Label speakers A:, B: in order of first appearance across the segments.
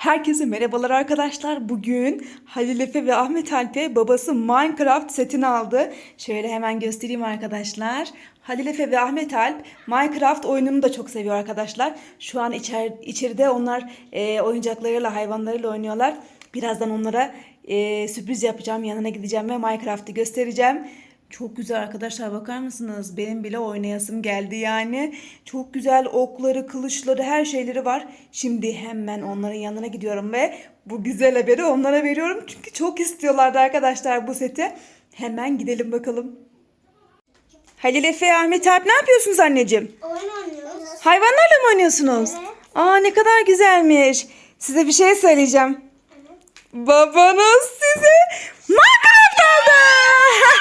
A: Herkese merhabalar arkadaşlar. Bugün Halil Efe ve Ahmet Alp'e babası Minecraft setini aldı. Şöyle hemen göstereyim arkadaşlar. Halil Efe ve Ahmet Alp Minecraft oyununu da çok seviyor arkadaşlar. Şu an içer, içeride onlar e, oyuncaklarıyla, hayvanlarıyla oynuyorlar. Birazdan onlara e, sürpriz yapacağım. Yanına gideceğim ve Minecraft'ı göstereceğim. Çok güzel arkadaşlar bakar mısınız? Benim bile oynayasım geldi yani. Çok güzel okları, kılıçları, her şeyleri var. Şimdi hemen onların yanına gidiyorum ve bu güzel haberi onlara veriyorum. Çünkü çok istiyorlardı arkadaşlar bu seti. Hemen gidelim bakalım. Halil Efe, Ahmet Alp ne yapıyorsunuz anneciğim?
B: Oyun oynuyoruz.
A: Hayvanlarla mı oynuyorsunuz?
B: Evet.
A: Aa ne kadar güzelmiş. Size bir şey söyleyeceğim. Babanız size Minecraft aldı.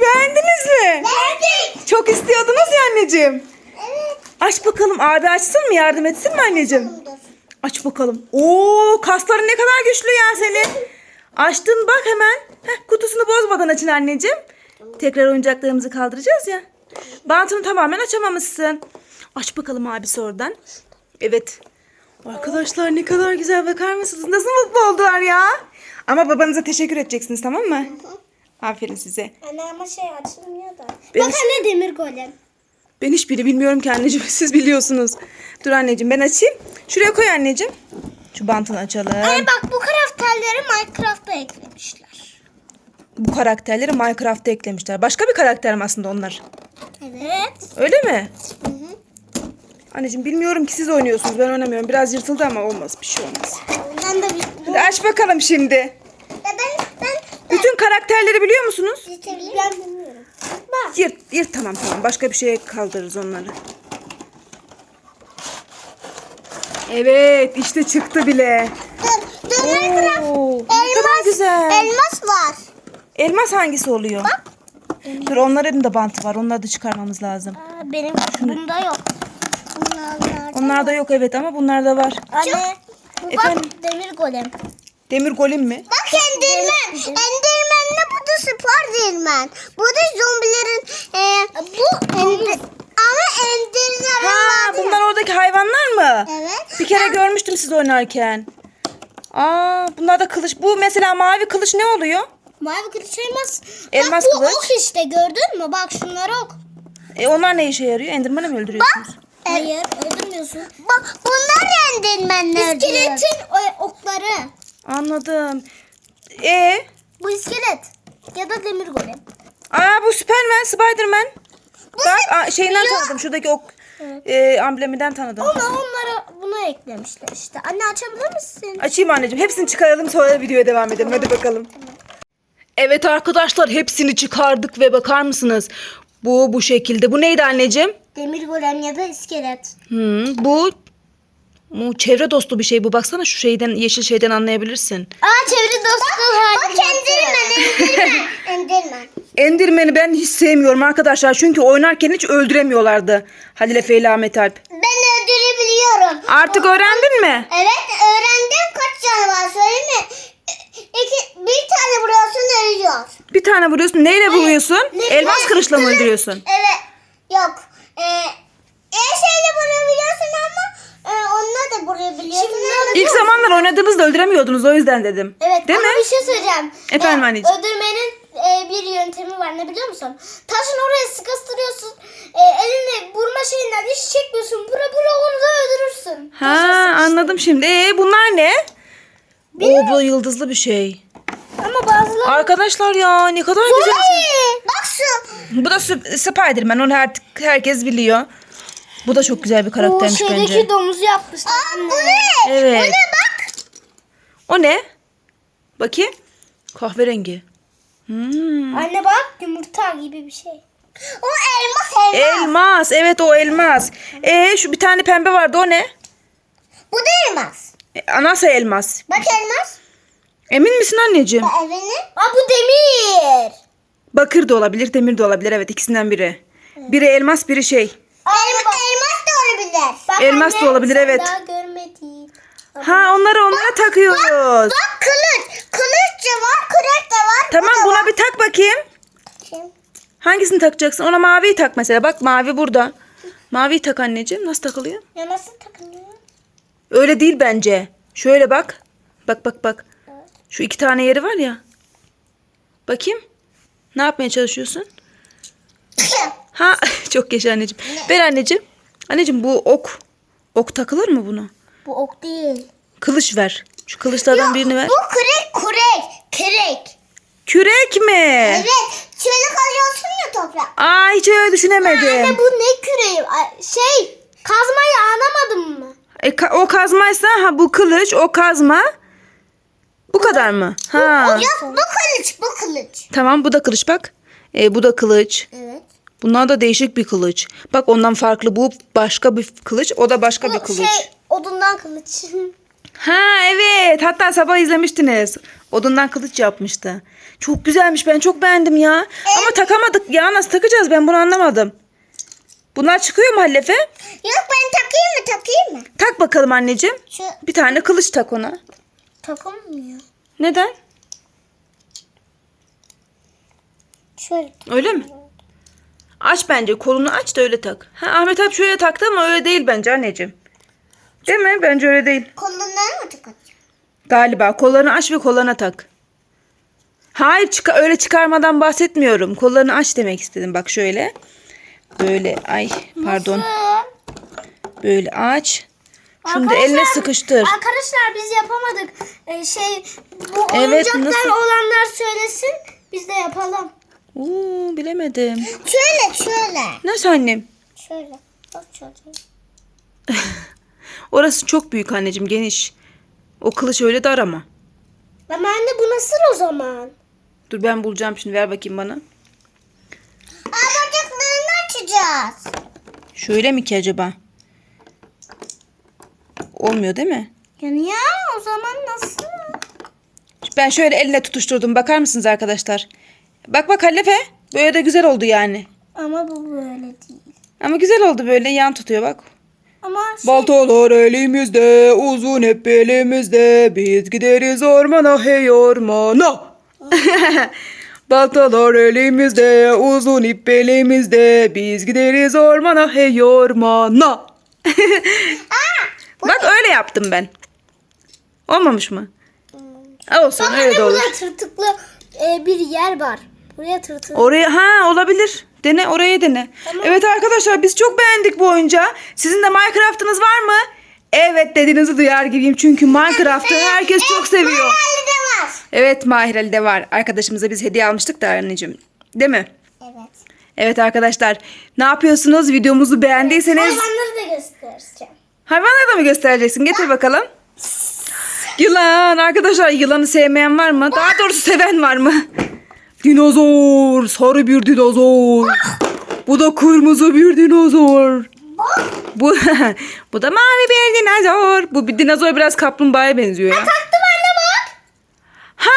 A: Beğendiniz mi?
B: Verdik.
A: Çok istiyordunuz ya anneciğim.
B: Evet.
A: Aç bakalım abi açsın mı yardım etsin mi anneciğim? Aç bakalım. Oo kasların ne kadar güçlü ya senin. Açtın bak hemen. Heh, kutusunu bozmadan açın anneciğim. Tekrar oyuncaklarımızı kaldıracağız ya. Bantını tamamen açamamışsın. Aç bakalım abisi oradan. Evet. Arkadaşlar ne kadar güzel bakar mısınız? Nasıl mutlu oldular ya? Ama babanıza teşekkür edeceksiniz tamam mı? Aferin size.
B: Anne ama şey açılmıyor da.
A: Ben
B: Bak anne demir golem.
A: Ben hiçbiri bilmiyorum ki anneciğim. Siz biliyorsunuz. Dur anneciğim ben açayım. Şuraya koy anneciğim. Şu bantını açalım.
B: Anne bak bu karakterleri Minecraft'a eklemişler.
A: Bu karakterleri Minecraft'a eklemişler. Başka bir karakter mi aslında onlar?
B: Evet.
A: Öyle mi?
B: Hı hı.
A: Anneciğim bilmiyorum ki siz oynuyorsunuz. Ben oynamıyorum. Biraz yırtıldı ama olmaz. Bir şey olmaz.
B: Ben de bir...
A: Hadi aç bakalım şimdi.
B: Ben, ben,
A: Bütün karakterleri biliyor musunuz?
B: ben Bak.
A: Yırt, yırt tamam tamam. Başka bir şeye kaldırırız onları. Evet işte çıktı bile. Oo, ne kadar
B: Elmas,
A: güzel.
B: elmas var.
A: Elmas hangisi oluyor? Dur onların da bantı var. Onları da çıkarmamız lazım.
B: Aa, benim bunda yok. Bunlar
A: Onlarda yok evet ama bunlarda var.
B: Anne. Bu
A: Efendim?
B: bak demir golem.
A: Demir golem mi?
B: Bak bu da Spiderman. Bu da zombilerin e, bu ender, ama Enderman
A: Ha
B: vardı
A: bunlar oradaki hayvanlar mı?
B: Evet.
A: Bir kere görmüştüm siz oynarken. Aa bunlar da kılıç. Bu mesela mavi kılıç ne oluyor?
B: Mavi kılıç elmas.
A: Elmas
B: bak, bu
A: kılıç.
B: ok işte gördün mü? Bak şunlar ok.
A: E onlar ne işe yarıyor? Enderman'ı mı öldürüyorsunuz?
B: Hayır öldürmüyorsun. Bak bunlar Enderman'ler. İskeletin okları.
A: Anladım. E
B: Bu iskelet. Ya da demir golem.
A: Aa bu Superman, Spiderman. Bak aa, şeyinden
B: ya.
A: tanıdım. Şuradaki ok e, ambleminden tanıdım.
B: Ama onlara buna eklemişler işte. Anne açabilir misin?
A: Açayım anneciğim. Hepsini çıkaralım sonra videoya devam edelim. Hadi bakalım. Evet arkadaşlar hepsini çıkardık ve bakar mısınız? Bu bu şekilde. Bu neydi anneciğim?
B: Demir golem ya da iskelet.
A: Hmm, bu bu çevre dostu bir şey bu. Baksana şu şeyden yeşil şeyden anlayabilirsin.
B: Aa çevre dostu Bak, bak Enderman. Enderman.
A: Endirmeni ben hiç sevmiyorum arkadaşlar. Çünkü oynarken hiç öldüremiyorlardı. Halil Efe ile Ahmet Alp.
B: Ben öldürebiliyorum.
A: Artık öğrendin mi?
B: Evet öğrendim kaç tane var söyleyeyim mi? İki, bir tane vuruyorsun ölüyor.
A: Bir tane vuruyorsun. Neyle vuruyorsun?
B: Ne-
A: Elmas kılıçla mı öldürüyorsun?
B: Evet yok. Ee, her şeyle vurabiliyorsun ama e, onunla da vurabiliyorsun.
A: İlk zamanlar oynadığımızda öldüremiyordunuz o yüzden dedim.
B: Evet
A: Değil
B: ama
A: mi?
B: bir şey söyleyeceğim.
A: Efendim
B: Ee,
A: anneciğim.
B: Öldürmenin e, bir yöntemi var ne biliyor musun? Taşın oraya sıkıştırıyorsun. E, elini vurma şeyinden hiç çekmiyorsun. Vura vura onu da öldürürsün.
A: Ha anladım şimdi. Ee, bunlar ne? Oo bu yıldızlı bir şey.
B: Ama bazıları...
A: Arkadaşlar ya ne kadar güzel.
B: Bak şu.
A: Bu da Sp- Spiderman onu artık herkes biliyor. Bu da çok güzel bir karaktermiş bence.
B: domuzu yapmışlar. Aa, bu ne?
A: Evet.
B: Bu ne bak.
A: O ne? Bakayım. Kahverengi. Hmm.
B: Anne bak yumurta gibi bir şey. O elmas elmas.
A: Elmas. Evet o elmas. Ee şu bir tane pembe vardı o ne?
B: Bu da elmas.
A: E, anasa elmas.
B: Bak elmas.
A: Emin misin anneciğim?
B: Evini. Aa bu demir.
A: Bakır da olabilir, demir de olabilir. Evet ikisinden biri. Biri elmas, biri şey.
B: Elma, olabilir. Bak
A: Elmas da olabilir,
B: sen
A: evet.
B: Daha.
A: Ha onları onlara takıyoruz.
B: Bak kılıç. Kılıç da var, kürek de var.
A: Tamam
B: bu da var.
A: buna bir tak bakayım.
B: Kim?
A: Hangisini takacaksın? Ona maviyi tak mesela. Bak mavi burada. Maviyi tak anneciğim. Nasıl takılıyor?
B: Ya nasıl takılıyor?
A: Öyle değil bence. Şöyle bak. Bak bak bak. Şu iki tane yeri var ya. Bakayım. Ne yapmaya çalışıyorsun? Ha çok yaşa anneciğim. Ver anneciğim. Anneciğim bu ok. Ok takılır mı buna?
B: Bu ok değil.
A: Kılıç ver. Şu kılıçlardan birini ver.
B: Bu kürek kürek. Kürek.
A: Kürek mi?
B: Evet. Şöyle kalıyorsun ya toprak.
A: Aa hiç öyle düşünemedim.
B: Anne bu ne küreği? Ay, Şey kazmayı anlamadım mı?
A: E, ka- o kazmaysa ha bu kılıç, o kazma. Bu kadar mı? Ha.
B: Yok bu kılıç bu kılıç.
A: Tamam bu da kılıç bak. E, bu da kılıç.
B: Evet.
A: Bunlar da değişik bir kılıç. Bak ondan farklı bu başka bir kılıç, o da başka bir
B: Bu
A: kılıç.
B: şey odundan kılıç.
A: Ha evet. Hatta sabah izlemiştiniz. Odundan kılıç yapmıştı. Çok güzelmiş. Ben çok beğendim ya. Ama takamadık ya. Nasıl takacağız? Ben bunu anlamadım. Bunlar çıkıyor mu Hallefe?
B: Yok ben takayım mı takayım mı?
A: Tak bakalım anneciğim.
B: Şu
A: Bir tane kılıç tak ona.
B: takamıyor.
A: Neden?
B: Şöyle.
A: Öyle mi? Aç bence. Kolunu aç da öyle tak. Ha, Ahmet abi şöyle taktı ama öyle değil bence anneciğim. Değil mi? Bence öyle değil.
B: Kolundan mı takacağım?
A: Galiba. Kollarını aç ve kollarına tak. Hayır çıka öyle çıkarmadan bahsetmiyorum. Kollarını aç demek istedim. Bak şöyle. Böyle ay pardon. Böyle aç. Şunu da eline sıkıştır.
B: Arkadaşlar biz yapamadık. Ee, şey bu
A: Evet,
B: oyuncaklar
A: nasıl?
B: olanlar söylesin biz de yapalım.
A: Oo, bilemedim.
B: Şöyle şöyle.
A: Nasıl annem?
B: Şöyle. Bak şöyle.
A: Orası çok büyük anneciğim geniş. O kılıç öyle dar ama.
B: Ama anne bu nasıl o zaman?
A: Dur ben bulacağım şimdi ver bakayım bana.
B: Aa bacaklarını açacağız.
A: Şöyle mi ki acaba? Olmuyor değil mi?
B: Yani ya o zaman nasıl?
A: Ben şöyle eline tutuşturdum. Bakar mısınız arkadaşlar? Bak bak Hallefe. Böyle de güzel oldu yani.
B: Ama bu böyle değil.
A: Ama güzel oldu böyle yan tutuyor bak.
B: Ama şey,
A: Baltalar elimizde, uzun hep elimizde. Biz gideriz ormana hey ormana. Baltalar elimizde, uzun ip elimizde. Biz gideriz ormana hey ormana. Bak öyle yaptım ben. Olmamış mı? Olsun
B: Bak
A: öyle de
B: anne
A: olur.
B: burada tırtıklı e, bir yer var. Buraya tırtık.
A: Oraya ha olabilir. Dene oraya dene. Evet arkadaşlar biz çok beğendik bu oyuncağı. Sizin de Minecraft'ınız var mı? Evet dediğinizi duyar gibiyim çünkü Minecraft'ı herkes çok seviyor. Evet Mahir Ali de var. Arkadaşımıza biz hediye almıştık da anneciğim. Değil mi?
B: Evet.
A: Evet arkadaşlar ne yapıyorsunuz? Videomuzu beğendiyseniz
B: Hayvanları da göstereceğim.
A: hayvanları da mı göstereceksin? Getir bakalım. Yılan arkadaşlar yılanı sevmeyen var mı? Daha doğrusu seven var mı? Dinozor, sarı bir dinozor. Bu da kırmızı bir dinozor. Bu bu da mavi bir dinozor. Bu bir dinozor biraz kaplumbağaya benziyor ya.
B: Taktım anne bak.
A: Ha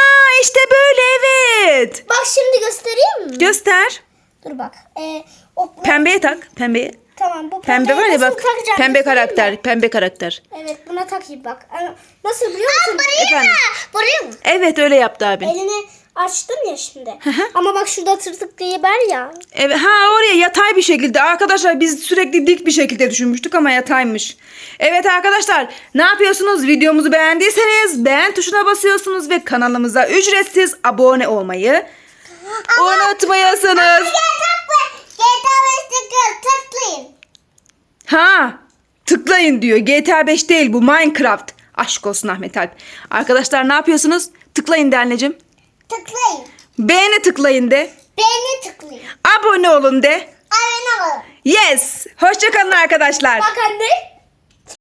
A: işte böyle evet.
B: Bak şimdi göstereyim mi?
A: Göster.
B: Dur bak. E, o,
A: Pembeye tak. Pembeye.
B: tamam bu
A: Pembe var ya bak. Pembe karakter. Pembe karakter.
B: Evet buna takayım bak. Aa, Nasıl biliyor musun? buraya
A: Efendim?
B: Buraya mı?
A: Evet öyle yaptı abi.
B: Elini açtım ya şimdi. Ama bak şurada tırtık diye var ya.
A: Evet, ha oraya yatay bir şekilde. Arkadaşlar biz sürekli dik bir şekilde düşünmüştük ama yataymış. Evet arkadaşlar ne yapıyorsunuz? Videomuzu beğendiyseniz beğen tuşuna basıyorsunuz ve kanalımıza ücretsiz abone olmayı unutmayasınız.
B: GTA 5'te tıklayın.
A: Ha tıklayın diyor. GTA 5 değil bu Minecraft. Aşk olsun Ahmet Alp. Arkadaşlar ne yapıyorsunuz? Tıklayın de anneciğim.
B: Tıklayın.
A: Beğene tıklayın de.
B: Beğeni tıklayın.
A: Abone olun de.
B: Abone olun.
A: Yes. Hoşçakalın arkadaşlar.
B: Bak anne.